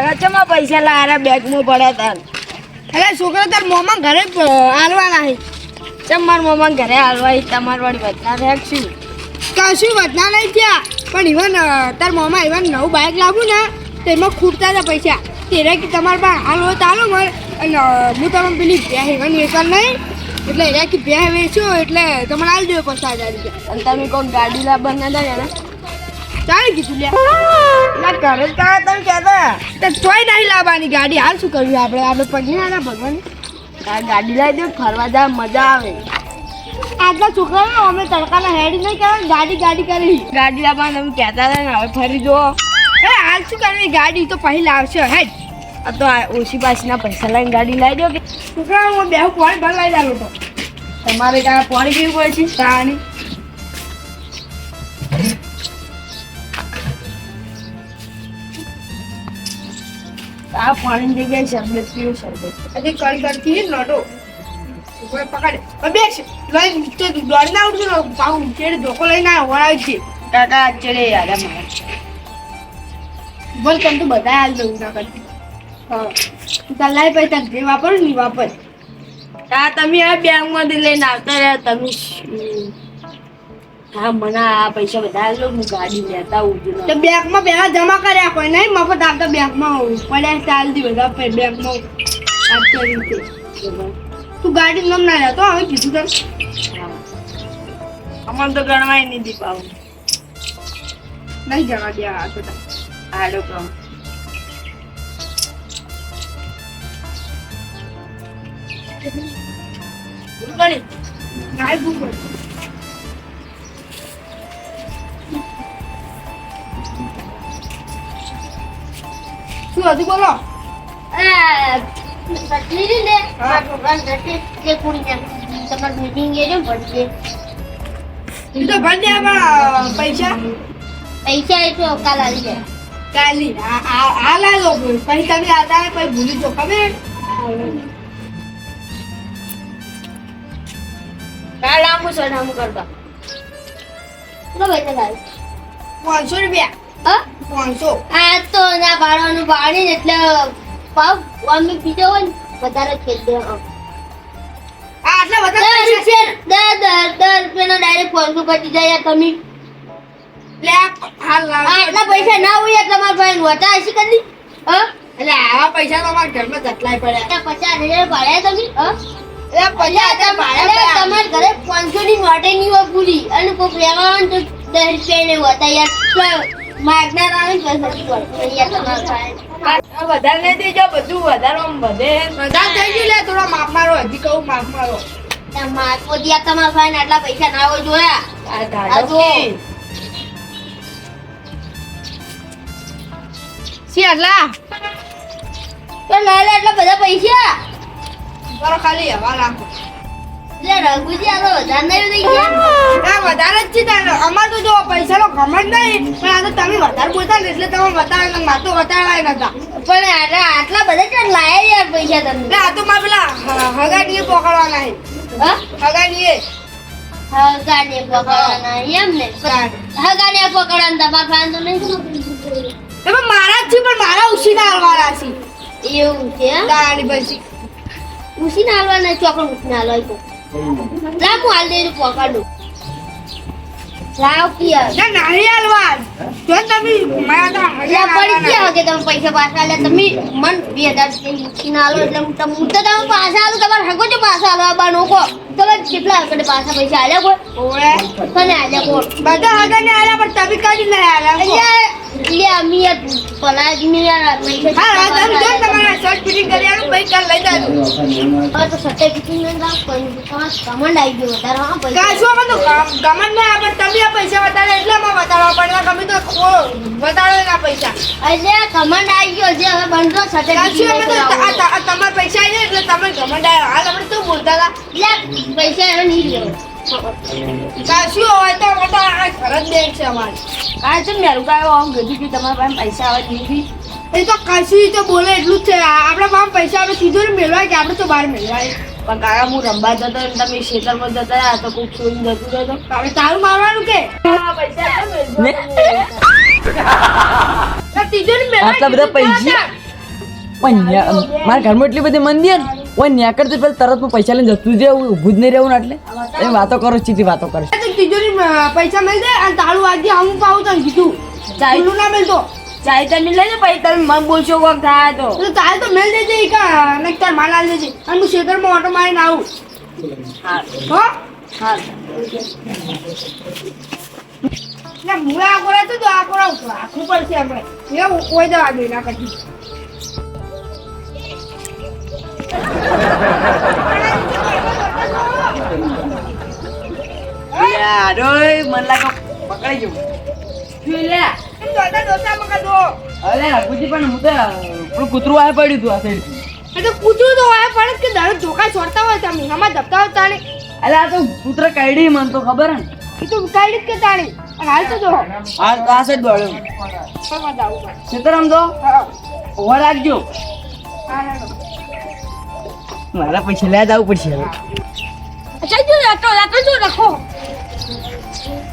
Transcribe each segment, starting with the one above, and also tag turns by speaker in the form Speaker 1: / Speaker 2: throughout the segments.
Speaker 1: કાકા ચમા પૈસા બેગ બેગમાં પડ્યા તાર.
Speaker 2: એટલે છોકરો તાર મોમાં ઘરે હાલવાના આલવાના
Speaker 1: ચમ માર મોમાં ઘરે હાલવા તમાર વાળી વધના રેક શું?
Speaker 2: કશું વધના નહીં થયા. પણ ઇવન તાર મોમાં ઇવન નવું બાઇક લાવું ને તો એમાં ખૂટતા હતા પૈસા. તેરે કે તમારા પાસે હાલ હાલો મળે અને હું તમને પેલી બે હેવન વેચાણ નહીં એટલે એ કે બે વેચો એટલે તમારે આવી દેવો પચાસ હજાર રૂપિયા.
Speaker 1: અને તમે કોઈ ગાડી લાવવા ના હતા ને
Speaker 2: ચાલે કીધું લે.
Speaker 1: ના ઘરે જ કાકા તમે કહેતા.
Speaker 2: તો તોય નહીં લાવવાની ગાડી. હાલ શું કરવી આપણે? આપણે પગી ના ભગવાન.
Speaker 1: ગાડી લાવી દે ફરવા જાય મજા આવે.
Speaker 2: આટલા છોકરાઓ અમે તડકાના હેડી નહીં કહેવાય ગાડી ગાડી કરી.
Speaker 1: ગાડી લાવવાનું તમે કહેતા હતા ને હવે ફરી જુઓ.
Speaker 2: એ હાલ શું કરવી? ગાડી તો પછી લાવશે હેડ.
Speaker 1: આ તો ઓછી પાછીના પૈસા લઈને ગાડી લાવી દો કે.
Speaker 2: છોકરાઓ હું બે પાણી ભરવા લાવ્યો તો.
Speaker 1: તમારે કાંઈ પાણી પીવું પડે છે?
Speaker 2: પાણી
Speaker 1: આ પાણીની જગ્યાએ શરબત પીવું શરબત
Speaker 2: આજે કળ કરતી કોઈ પકડે. હવે બેસ લઈ તો. દોડ ના ધોકો લઈને વળાવી છે.
Speaker 1: કાકા ચડે યાર મને
Speaker 2: બોલ તમ તો બધા હાલ દઉં ના કરતી? હા. તું તાર લાઈ પૈસા જે વાપર ને વાપર.
Speaker 1: હા તમે આ બેંકમાંથી લઈને આવતા રહ્યા તમે? હા મને આ પૈસા બધા હું ગાડી લેતા આવું છું.
Speaker 2: તો બેંકમાં પહેલા જમા કર્યા કોઈ નહીં? મફત આવતા બેંકમાં પડ્યા ચાલ બધા બેંકમાં આપતા રીતે. તું ગાડી નમ ના લેતો હવે કીધું તને
Speaker 1: અમને તો ગણવાય નહીં દીપાવું
Speaker 2: નહીં જવા દે આ તો તાર.
Speaker 1: હાલો કામ ગણી
Speaker 2: નાય ભૂખ શું હતું બોલો. પૈસા.
Speaker 3: પૈસા એ તો કાલ આવી જાય.
Speaker 2: કાલી આ લાવો પૈસા બી આતા પછી ભૂલી જો ખબર?
Speaker 1: કાલ આમુ સડામુ કરતા.
Speaker 3: કેટલો પૈસા
Speaker 2: પાંચસો રૂપિયા. પાંચસો.
Speaker 3: આ તો ના ભાડવાનું ભાડી ને એટલે પાવ અમે પીધો હોય ને વધારે ખેલ દે
Speaker 2: આટલા બધા
Speaker 3: દસ
Speaker 2: પૈસા
Speaker 3: પતી જાય તમે.
Speaker 2: લે હાલ લાવ.
Speaker 3: ના હોય યાર તમારા ભાઈ વટા હશે કરી હ?
Speaker 2: એટલે આવા પૈસા તો મારા ઘરમાં જટલાય પડ્યા.
Speaker 3: પચાસ હજાર ભાડ્યા તમે હા? અરે ઘરે પાંચસો ની માટે હોય પૂરી અને કોઈ તો દસ રૂપિયા ને હોતા યાર માગનાર આવે ને તો સસ્તી પડે યાર તમારા ભાઈ
Speaker 1: આ વધારે નહીં દેજો બધું વધારે વધે
Speaker 2: બધા થઈ ગયું લે થોડા માફ મારો હજી કહું માફ મારો.
Speaker 3: માથો ત્યાં તમારા ભાઈ આટલા પૈસા ના હોય જોયા?
Speaker 2: સી આટલા?
Speaker 3: તો ના લે આટલા બધા પૈસા.
Speaker 2: ખાલી હવા
Speaker 3: તો વધારે
Speaker 2: જ છે અમાર તો જો પૈસાનો ગમત નહીં પણ આ તો તમે વધારે બોલતા ને એટલે તમે વધારે માતો વધારે નતા
Speaker 3: પણ આટલા આટલા બધા ક્યાં લાયા યાર પૈસા તમને?
Speaker 2: આ તો મારે પેલા હગાડીએ પકડવાના
Speaker 3: હા.
Speaker 2: હગાડીએ.
Speaker 3: હગાને પકડવાના એમ ને? હગાને પકડવાના તમારા ફાન તો નહીં
Speaker 2: તમે મારા જ છે પણ મારા ઉછીના હાલવાના છે.
Speaker 3: એવું છે?
Speaker 2: તાણી પછી.
Speaker 3: ઉસી ના હાલવાના ચોકડ ઉસી ના હાલવાય લાવ હું હાલ દે પકડું લાવ કિયા
Speaker 2: ના નાની હાલવા જો તમે મારા તો
Speaker 3: પડી ગયા કે તમે પૈસા પાછા લે તમે મન બે હજાર ઉસી ના હાલો એટલે હું તમ- હું તો તમે પાછા હાલો તમારે હગો છો પાછા હાલવા બા નોકો તમે કેટલા હગડે પાછા પૈસા આલ્યા કોઈ? તને
Speaker 2: બધા હગાને હાલ્યા પણ તમે કદી ના હાલ્યા
Speaker 3: એટલે અમે પલાજ નહીં યાર
Speaker 2: હા હા તમે જો તમારા શર્ટ ફિટિંગ કરી પછી કાલ લઈ જાજો.
Speaker 3: હા તો સટ્ટે ફિટિંગ ન રાખ પણ તમારે કમંડ આવી ગયો વધારે હા પૈસા.
Speaker 2: કાશું અમે તો ગમ- ગમન ના આપે તમે આ પૈસા વધારે એટલે માં વધારવા પડે ગમે તો વધારો ના પૈસા.
Speaker 3: એટલે કમંડ આવી ગયો જે હવે બંધો સટ્ટે
Speaker 2: કાશું અમે તો તમાર પૈસા આવી એટલે તમે ગમન આવ્યા હાલ આપણે તો બોલતા હતા.
Speaker 3: એટલે પૈસા એનો નહીં લેવો
Speaker 2: કાશું હોય તો મોટા આ ઘર જ બેંક છે અમારે.
Speaker 1: આ છે મેરું કાયો આમ ગધી કે તમારા પાસે પૈસા આવે દીધી
Speaker 2: એ તો કાશું તો બોલે એટલું જ છે. આપણા પાસે પૈસા આપણે સીધું ને મેળવાય કે આપણે તો બહાર મેળવાય?
Speaker 1: પણ કાકા હું રમવા જતો ને તમે ખેતરમાં જતા રહ્યા તો કોઈ છોડી જતું તો
Speaker 2: આપણે તારું મારવાનું કે?
Speaker 1: પૈસા આટલા બધા પૈસા?
Speaker 4: પણ મારા ઘરમાં એટલી બધી મંદી ને ઓય ન્યા કરતી પેલા તરત હું પૈસા લઈને જતું રહે ઊભું જ નહીં રહેવું એટલે. એ વાતો કરો ચીતી વાતો કરે.
Speaker 2: તિજોરી પૈસા મળી જાય અને તાળું આજે હું પાવું તને કીધું.
Speaker 1: ચાલ.
Speaker 2: ના મળતો.
Speaker 1: ચાય તો લઈ લો પછી તમે મન બોલશો કોક થાય તો.
Speaker 2: તો તારે તો મેલ દેજે એક ને તાર માલ આલ દેજે. અને હું શેતરમાં ઓટો મારીને આવું.
Speaker 1: હા.
Speaker 2: હો?
Speaker 1: હા.
Speaker 2: ના આ કોરા તો આ કોરા આખું પડશે આપણે એ કોઈ દવા દે ના પછી
Speaker 4: અરે મન લાગે પકડાઈ ગયું.
Speaker 1: જોઈ લે
Speaker 2: દોતા દોતા મકા દો
Speaker 4: અરે હરકુજી પણ હું તો પેલું કૂતરું આ પડ્યું હતું આ સાઈડ
Speaker 2: એ તો કૂતરું તો હોય પડે કે દારૂ ધોકા છોડતા હોય તમે હમણાં ધપતા હોય તાણે
Speaker 4: અરે આ તો કૂતરો કાઢી મન તો ખબર હે ને.
Speaker 2: એ તો કાઢી જ કે તાણે. અને હાલ તો જો.
Speaker 4: આ આ સાઈડ દોડ્યો.
Speaker 2: પડે.
Speaker 4: સીતારામ તો
Speaker 2: હા.
Speaker 4: ઓવર રાખજો.
Speaker 2: હા.
Speaker 4: મારા પૈસા લે જવું પડશે હવે.
Speaker 2: જો રાખો રાખો જો રાખો.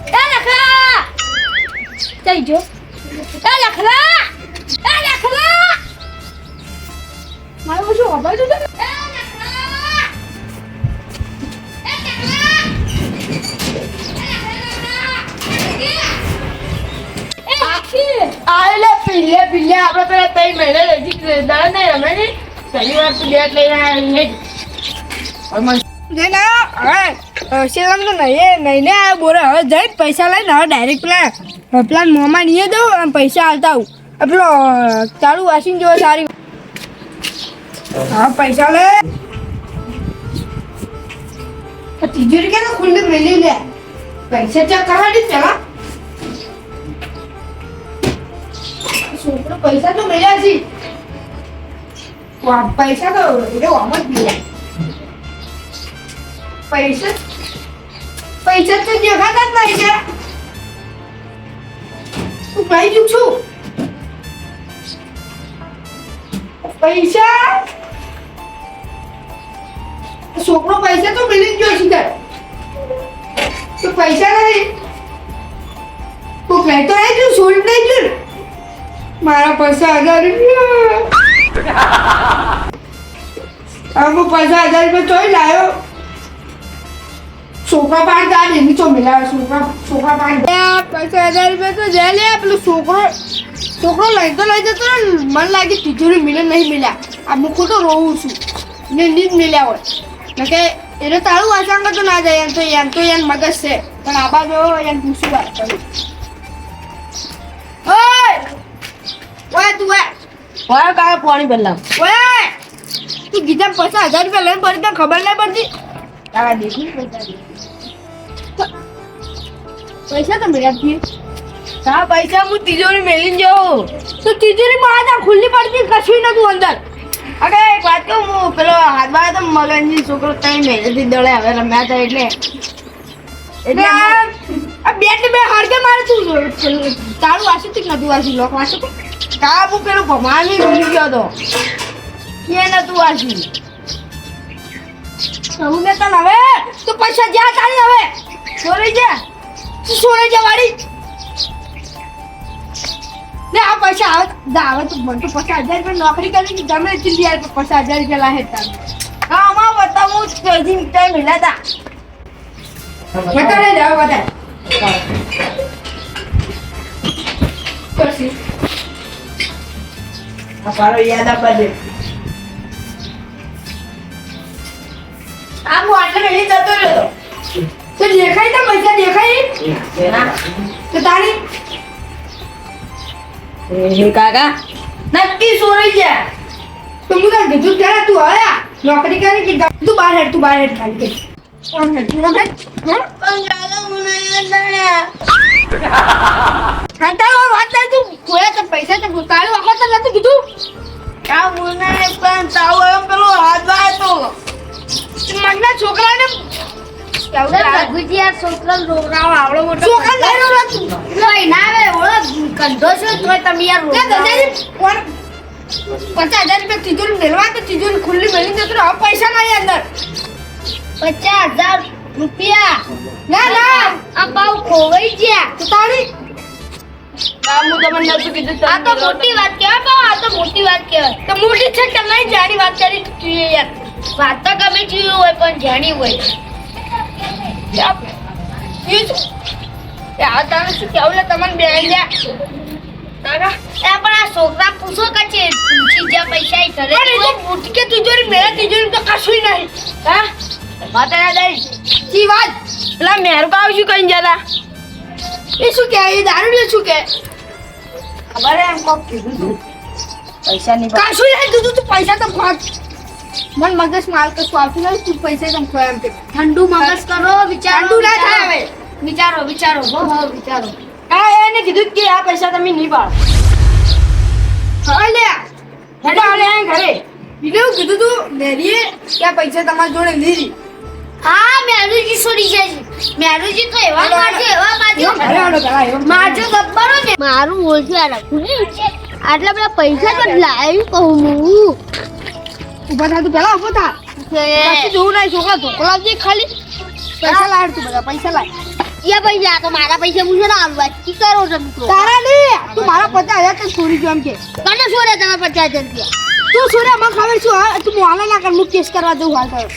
Speaker 2: એ લખલા ચાલ જો. એ લખલા એ લખલા મારું શું ખબર છે તને એ લખલા એ લખલા એ આખી
Speaker 1: આલે પીલે પીલે આપણે પેલા ત્રણ મહિના રજી દાડા નહીં રમે ને? પહેલી વાર બેટ લઈને આવ્યા નહીં
Speaker 2: હવે શેરમ તો નહીં નહીં ને બોરે. હવે જઈ પૈસા લઈને હવે ડાયરેક્ટ પેલા પેલા મોમાં નહીં દઉં અને પૈસા હાલતા આવું. પેલો ચાલુ વાસીન જેવો સારી. હા પૈસા લે. તિજોરી કે ખુલ્લી મેલી લે. પૈસા ચેક કરાવી પેલા. છોકરો પૈસા તો મળ્યા છે. પૈસા તો એટલે આમ જ પૈસા પૈસા તો દેખાતા જ નહીં હું કઈ દઉં છું પૈસા છોકરો પૈસા તો મિલી જ ગયો છે. તો પૈસા નહીં તું તો આવી તું છોડી નહીં ગયું મારા પૈસા હજાર રૂપિયા અમુક પૈસા હજાર રૂપિયા તોય લાયો. છોકરા પાંચ હજાર એની તો મિલાવે છોકરા છોકરા પાંચ પૈસા હજાર રૂપિયા તો જઈ લે, પેલો છોકરો છોકરો લઈ તો લઈ જતો ને, મને લાગે તિજોરી મિલે નહીં મિલ્યા. આ મુકું તો રોવું છું. ને નહીં મિલ્યા હોય. ને કે એને તારું વાંચન તો ના જાય, એમ તો એમ તો એમ મગજ છે. પણ આ બાજુ એમ પૂછું વાત કરું. ઓય! ઓય, તું ઓય
Speaker 1: કાય પાણી પહેલા
Speaker 2: ઓય તું ગીતા પૈસા હજાર રૂપિયા લઈને પડી તને ખબર નહીં પડતી.
Speaker 1: તારા દેખી પૈસા
Speaker 2: તો મળ્યા જ
Speaker 1: તા પૈસા હું તિજોરી મેલી જાઉં.
Speaker 2: તો તિજોરીમાં આ ખુલ્લી પડતી કશું નતું અંદર.
Speaker 1: અરે એક વાત કહું હું પેલો હાથમાં તો મગનજી છોકરો તઈ મહિનેથી દળે હવે રમ્યા હતા એટલે.
Speaker 2: એટલે આ બેટ બે હળગે મારે તું તારું વાસી તી નતું વાસી લોક વાસી તું
Speaker 1: કા હું પેલું ભમાની ભૂલી ગયો તો. કે નતું વાંચ્યું
Speaker 2: હું ને તને હવે તું પૈસા જ્યાં તારી હવે.
Speaker 1: ચોરી જા.
Speaker 2: તું સોરે જા વાળી. ને આ પૈસા આવે આવે તો મને તો પચાસ હજાર રૂપિયા નોકરી કરી કે ગમે એટલી યાર પચાસ હજાર રૂપિયા લાહે તારે.
Speaker 1: હા આમાં બતાવું ચોથી તઈ મેલા તા.
Speaker 2: બતાડે જાવ બતાડ પછી
Speaker 1: મારો યાદ આપવા દે. આ હું આટલે જતો રહ્યો.
Speaker 2: તો દેખાય તો પૈસા દેખાય? તો તારી?
Speaker 1: કાકા નક્કી ચોરી ગયા
Speaker 2: તો હું તને કીધું ત્યારે તું આવ્યા? નોકરી કરી કે તું બહાર હેડ તું બહાર હેડ ખાલી. કે કોણ હેડ? તું હા?
Speaker 1: પણ કાકા મને યાદ
Speaker 2: કંટાળો વાત નહીં તું ખોયા તો પૈસા તો તારું આખો તો નતું કીધું?
Speaker 1: આ મને પણ તાવ એમ પેલો હાથ વાય તો.
Speaker 2: મગના છોકરાને પચાસ હજાર રૂપિયા તિજોરી મેળવા તો તિજોરી ખુલ્લી મેળી જતો. પૈસા નહીં અંદર.
Speaker 3: પચાસ હજાર રૂપિયા.
Speaker 2: ના ના.
Speaker 3: આ પાવ ખોવાઈ ગયા.
Speaker 2: તો તારી.
Speaker 1: હું તમને નતું કીધું
Speaker 3: આ તો મોટી વાત કહેવાય પણ આ તો મોટી વાત કહેવાય.
Speaker 2: તો મોટી છે કે નહીં વાત કરી તું યાર.
Speaker 3: વાત તો ગમે તેવી હોય પણ જાણી હોય.
Speaker 2: એ શું? કેવું લે તમને બે લ્યા તારા.
Speaker 3: એ પણ આ છોકરા પૂછો કે છે પૂછી જ્યાં પૈસા એ ઘરે
Speaker 2: પણ એ તો મોટી કે તિજોરી મેરા તિજોરી તો કશું નહીં. હા?
Speaker 1: યાદ આવી
Speaker 2: જી વાત?
Speaker 1: પેલા મહેરુ કાવ શું કઈ જતા
Speaker 2: એ શું કે? એ દારૂ શું કે?
Speaker 1: ખબર એમ કોક કીધું પૈસા નહીં
Speaker 2: કાશું લઈ દીધું તું પૈસા તો ભાગ મન મગજ માલ કશું આવતું લઉં તું પૈસા તમ ખોય એમ કે.
Speaker 3: ઠંડુ મગજ કરો વિચારો
Speaker 2: ઠંડુ ના થાય હવે.
Speaker 3: વિચારો વિચારો હો. હો વિચારો.
Speaker 1: કા એને કીધું કે આ પૈસા તમે નહીં પાડો.
Speaker 2: હા લે.
Speaker 1: હેડો ઘરે.
Speaker 2: બીજું કીધું તું ડેરીએ કે પૈસા તમારા જોડે લીધી.
Speaker 3: હા મેરુજી છોડી જાય છે. મેરુજી તો એવા મારજો એવા મારજો. મારજો ગબ્બરો ને. મારું ઓળખ્યું આ રાખું. આટલા બધા પૈસા તો લાવી કહું હું.
Speaker 2: ઊભા થા તું પેલા ઊભો થા. પછી જોવું નહીં છોકરા ઢોકળા લાવજે ખાલી. પૈસા લાવ તું બધા પૈસા લાવ
Speaker 3: એ પૈસા આ તો મારા પૈસા હું છે ને હાલવા કી કરો તમે તો
Speaker 2: તારા નહીં તું મારા પચાસ હજાર તો ચોરી જો એમ કે.
Speaker 3: કને છોડે તમે પચાસ હજાર રૂપિયા?
Speaker 2: તું સોરે મને ખબર છું હા. તું મોહલા ના કર હું કેસ કરવા દઉં હાલ તારો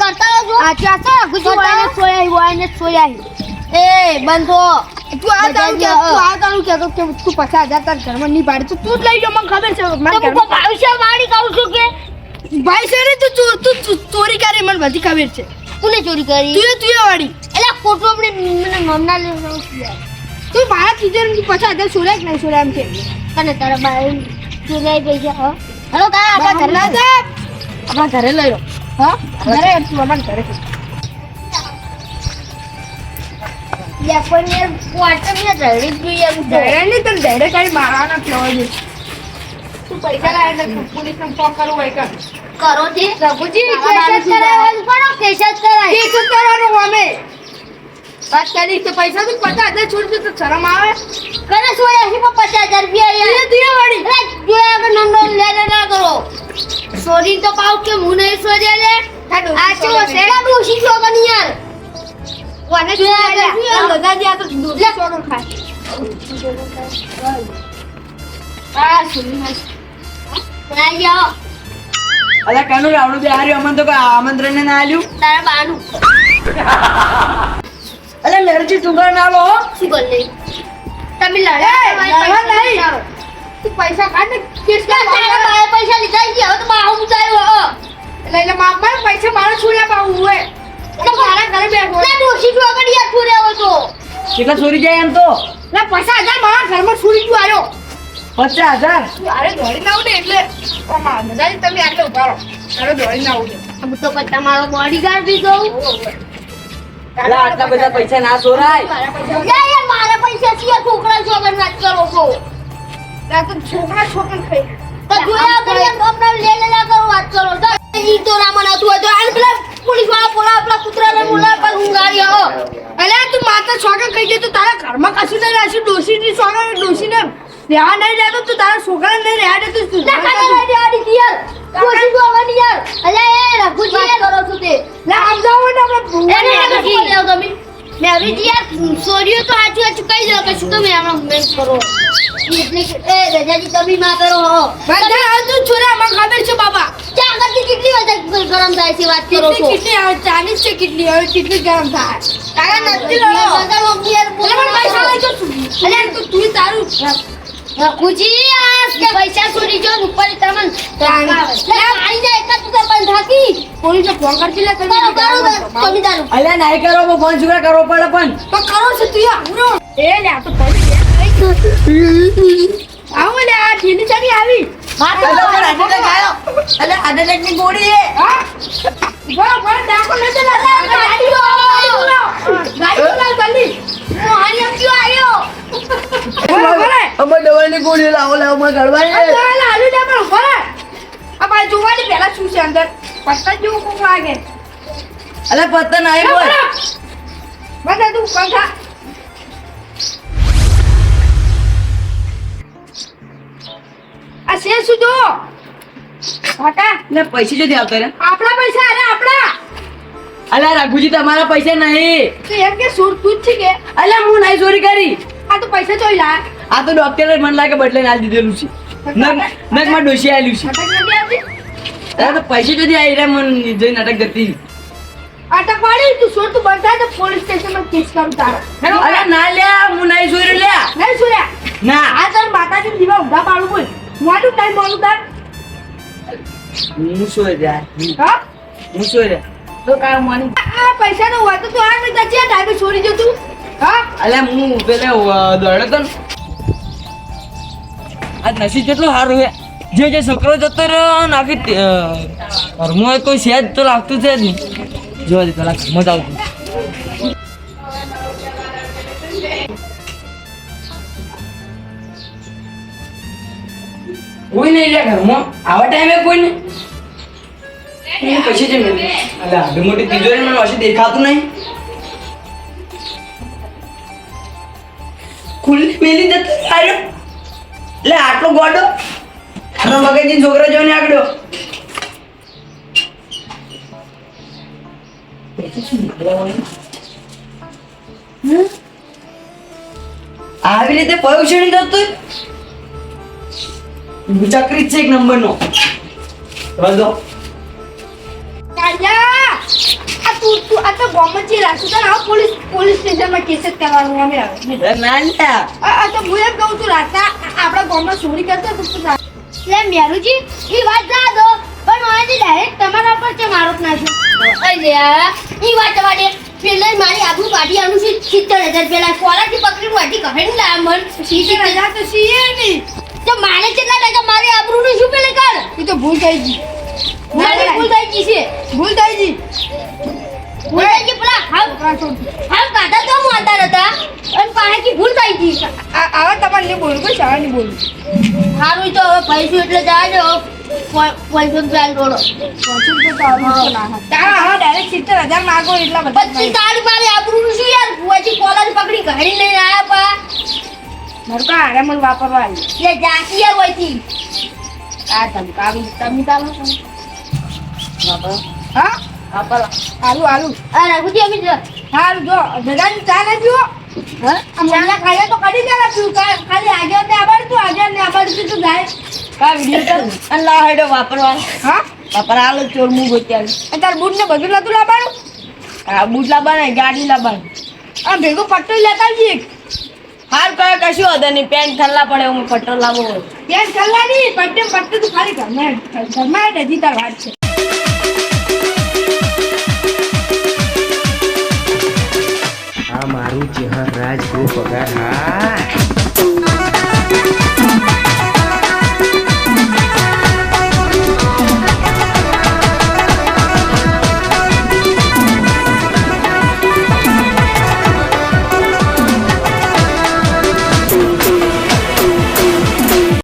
Speaker 3: કરતા રહો
Speaker 2: આ ચા છે
Speaker 3: ગુજુ વાયને સોયા વાયને સોયા એ બંધો.
Speaker 2: તું આ તારું કે તું આ તારું કે તું પચાસ હજાર તાર ઘરમાં નહીં પાડે. તો તું જ લઈ લો મને ખબર છે મારા
Speaker 3: ભવિષ્ય કહું છું કે?
Speaker 2: ભાઈ છે ને તું તું ચોરી કરી મને બધી ખબર છે.
Speaker 3: કોને ચોરી કરી?
Speaker 2: તું તું વાળી.
Speaker 3: એટલે ખોટું આપણે મને મમના લે
Speaker 2: તું મારા તિજોરી પચાસ હજાર કે નહીં છોડ્યા એમ કે.
Speaker 3: તને તારા બાઈ ચોરી પૈસા હા? હેલો તારા આપણા
Speaker 2: ઘરે. આપણા ઘરે લઈ લો હા? ઘરે તું અમારા ઘરે
Speaker 3: લેપન યાર ક્વાર્ટર ને જ જોઈએ એમ તો.
Speaker 2: ધૈર્ય નહીં તને ધૈર્ય કરી મારવાના કહેવા દે તું પૈસા લાવે એટલે પોલીસને ફોન કરવું હોય કર.
Speaker 3: કરો તે
Speaker 2: રઘુજી
Speaker 3: કેસ કરાવવાનું પડો કેસ કરાય
Speaker 2: કેસ જ અમે. વાત કરી તો પૈસા તું પચાસ હજાર છોડજો તો શરમ આવે.
Speaker 3: કરે સોયા હી પચાસ હજાર રૂપિયા
Speaker 2: દિયા વાળી
Speaker 3: જોયા કે નંદો લે લે ના કરો. સોરી તો પાઉ કે હું નહીં સોજે લે? આ છો સેડા ડોશી છો બની યાર?
Speaker 2: વાને
Speaker 3: જો આ શું યાર?
Speaker 2: આ તો દૂધ સોડો ખાય. આ સુની
Speaker 3: બનાવી જાઓ.
Speaker 4: અલા કાનું રાવણું બે હાર્યું અમને તો કોઈ આમંત્રણ ના આલ્યું?
Speaker 3: તારા બાનું.
Speaker 4: અલે મેરજી ટુંગર ના લો
Speaker 3: શું કર લે તમે
Speaker 2: લડે લડવા નહીં. પૈસા કાઢ ને કેસ
Speaker 3: તારા બાએ પૈસા લીધા છે હવે તો બાહુ મુતાયો હો.
Speaker 2: એટલે એટલે માર માર પૈસા મારા છોડ્યા પાવું હોય. એટલે મારા ઘરે બેઠો
Speaker 3: લે ડોશી છો કની યાર છોડે તો
Speaker 4: કેટલા જાય એમ તો?
Speaker 2: એટલે પચાસ હજાર મારા ઘરમાં છોડી ગયો આવ્યો
Speaker 4: પચાસ હજાર?
Speaker 2: અરે દોડી ના આવડે એટલે આમાં તમે આટલે ઊભા રહો. અરે દોડી ના આવડે.
Speaker 3: હું તો પછી તમારો બોડીગાર્ડ બી ગયું
Speaker 4: અલા આટલા બધા પૈસા ના સોરાય
Speaker 2: મારા પૈસા
Speaker 3: યા યાર મારા પૈસા છે છોકરા છોકરા વાત કરો છો.
Speaker 2: આ તો છોકરા છોકરા ખાઈ
Speaker 3: તો જોયા લે લે લે કરો વાત કરો. તો ઈ તો રામન હતું હોય તો આને પેલા પોલીસવાળા પેલા કૂતરાને બોલા પર ઊંઘાડી આવો.
Speaker 2: અલે તું માતા છોકરા કહી જાય તો તારા ઘરમાં કશું નહીં રાખ્યું ડોસી ની છોકરા ડોસી ને રહેવા નહીં દેતો તું તારા છોકરા નહીં રહેવા દેતો તું
Speaker 3: કાકા લે આડી દી યાર કોશી તો આવવાની યાર. અલે એ રઘુજી વાત કરો. છો તે.
Speaker 2: લે આમ જાઓ ને આપણે
Speaker 3: એને રઘુજી જાવ તમે. મેરીજી યાર સોરીઓ તો હાચું હાચું કહી દો કે શું તમે આમાં મેં કરો. રજાજી તમે માં કરો હો
Speaker 2: બધા આવતું છોરા મને ખબર છે બાબા
Speaker 3: ચા કરતી કેટલી વધારે ગરમ થાય છે વાત કરો છો
Speaker 2: કેટલી આવે ચાલીસ છે કેટલી હવે કેટલી ગરમ થાય? તારા નથી લડો
Speaker 3: વધારે ઓગી યાર
Speaker 2: અલે પૈસા લઈ જો તું. તું તું તારું.
Speaker 3: કે પૈસા જો ઉપર તમને
Speaker 2: તાણી.
Speaker 3: જાય એક જ બંધ થાકી
Speaker 2: પોલીસને ફોન કરતી લે
Speaker 3: કરો કરો તમે તારું
Speaker 4: અલ્યા કરો પણ ફોન છોકરા કરવો પડે પણ.
Speaker 2: તો કરો છે તું યાર એ લે તો આવો લે આ ઠીલી ચાલી આવી.
Speaker 4: અલ્યા પણ હાર્ટ એટેક આયો અલ્યા હાર્ટ એટેકની ગોળી હે
Speaker 2: હા. બરો બરો ડાકો લે દે લા ગાડી લો ગાડી લો જલ્દી.
Speaker 3: મોહાની અમજો આયો?
Speaker 2: બરો બરો
Speaker 4: અમાર દવાની ગોળી લાવો લાવો અમાર ગળવાય
Speaker 2: આ લા આલુ દે બરો બરો આ ભાઈ જોવાની પહેલા શું છે અંદર? પત્તા જેવું કોક લાગે.
Speaker 4: અલ્યા પત્તા ના
Speaker 2: બરો બધા તું કંઠા છે શું જો? કાકા
Speaker 4: ને પૈસા જોથી આવતા રે
Speaker 2: આપણા પૈસા અરે આપણા!
Speaker 4: અલા રઘુજી તમારા પૈસા નહીં.
Speaker 2: તો એમ કે સુર તું જ છે કે?
Speaker 4: અલ્યા હું નહીં ચોરી કરી.
Speaker 2: આ તો પૈસા ચોઈ લા
Speaker 4: આ તો ડોક્ટરે મને લાગે બદલે આલી દીધેલું છે. નક નકમાં ડોસી આલ્યું છે. અરે તો પૈસા যদি આવી રહ્યા મન જોઈ નાટક કરતી.
Speaker 2: અટક પાડી તું સુર તું બંધ થાય તો પોલીસ સ્ટેશનમાં કેસ કરું તારો.
Speaker 4: અરે ના લ્યા હું નહીં ચોરી લે
Speaker 2: નહીં સુર્યા
Speaker 4: ના.
Speaker 2: આ તાર માતાજી દીવા ઊંધા પાડું બોલ મોડું ટાઈમ મોડું તાર
Speaker 4: હું રહ્યા
Speaker 2: હા?
Speaker 4: હું રહ્યા તો કામ માની
Speaker 2: આ પૈસા નો હોય તો તું આ નહીં ત્યાં ટાઈમે છોડી જો તું. હા?
Speaker 4: અલ્યા હું પેલે દોડ્યો તો આજ નસીબ જેટલું સારું છે. જે જે છોકરો જતો રહ્યો ને આખી ઘરમાં કોઈ સેજ તો લાગતું છે જ નહીં. જોવા દે પેલા ઘરમાં જ આવતું. કોઈ નહીં લે ઘરમાં? આવા ટાઈમે કોઈ નહીં પછી છે મેં અલ્યા આવી મોટી તિજોરી મને પછી દેખાતું નહીં. ખુલ્લી મેલી જતો આવ્યો લે આટલો ગોડો. આનો મગજની છોકરા જોઈને આગળ આવી. રીતે પયુષણ કરતો ચક્રી છે એક નંબરનો. બધો
Speaker 2: કાળિયા આ તું તું આ તો ગોમત જે રાખું તને આવો પોલીસ પોલીસ સ્ટેશનમાં કેસ જ કરવાનું અમે આવે.
Speaker 4: ના
Speaker 2: આ આ તો હું એમ કહું છું રાતના આપણા ગામમાં ચોરી કરતો તો તું રા-
Speaker 3: મેરુજી ઈ વાત જા દો. પણ ઓયાથી ડાયરેક્ટ તમારા પર કેમ આરોપ નાખ્યો? અલ્યા ઈ વાત તમારે પેલે મારી આબરૂ પાટી આનું છે સિત્તેર હજાર પેલા કોલાથી પકડી વાટી કહે ને મન
Speaker 2: સિત્તેર હજાર તો સીએ નહીં.
Speaker 3: તો છે કેટલા કે મારી આબરૂનું શું પેલે કર?
Speaker 2: એ તો ભૂલ થઈ ગઈ.
Speaker 3: મારી ભૂલ થઈ ગઈ છે.
Speaker 2: ભૂલ થઈ ગઈ.
Speaker 3: ભૂલ થઈ ગઈ પેલા હાવ હાવ કાઢા તો માનતા હતા અને પાછી ભૂલ થઈ ગઈ.
Speaker 2: આવા તમારે નહીં બોલું કોઈ શાળા નહીં બોલું
Speaker 3: સારું તો હવે પૈસું એટલે જાજો પૈસો ચાલ રોડો
Speaker 2: તારું ના ડાયરેક્ટ સિત્તેર હજાર માગો એટલા બધા
Speaker 3: પછી તારી મારી આબરૂનું શું યાર? પછી કોલર પકડી ઘડી લઈને આયા પા.
Speaker 2: મારું કાં હારે મને વાપરવા આવી
Speaker 3: લે જાસી યાર વઈથી
Speaker 2: આ ધમકાવી તમે ચાલો છો. હા? આલુ આલુ
Speaker 3: આ રાખુજી અમે
Speaker 2: સારું જો બધાની ચા ના
Speaker 3: હા.
Speaker 2: ચાના ખાઈએ તો કદી ચાલે કા- ખાલી આજે ને આવડતું આજે ને આવડતું તો જાય.
Speaker 4: કા વિડિયો અને લા હેડો વાપરવા
Speaker 2: હા?
Speaker 4: વાપર આલો ચોર મુ ગોત્યા
Speaker 2: અને તાર બૂટ ને બધું નતું લાવવાનું
Speaker 4: આ બૂટ લાવવાના ગાડી લાવવાની
Speaker 2: આ ભેગો પટ્ટો લેતા આવજે
Speaker 4: હાર કયો કશું હતો નહીં? પેન્ટ ઠલ્લા પડે હું પટ્ટો લાવો.
Speaker 2: પેન નહીં પટ્ટે પટ્ટે તું ખાલી ઘરમાં ઘરમાં હજી તાર વાત છે.
Speaker 5: આ મારું ચહેર રાજ ગૃહ પગાર. હા.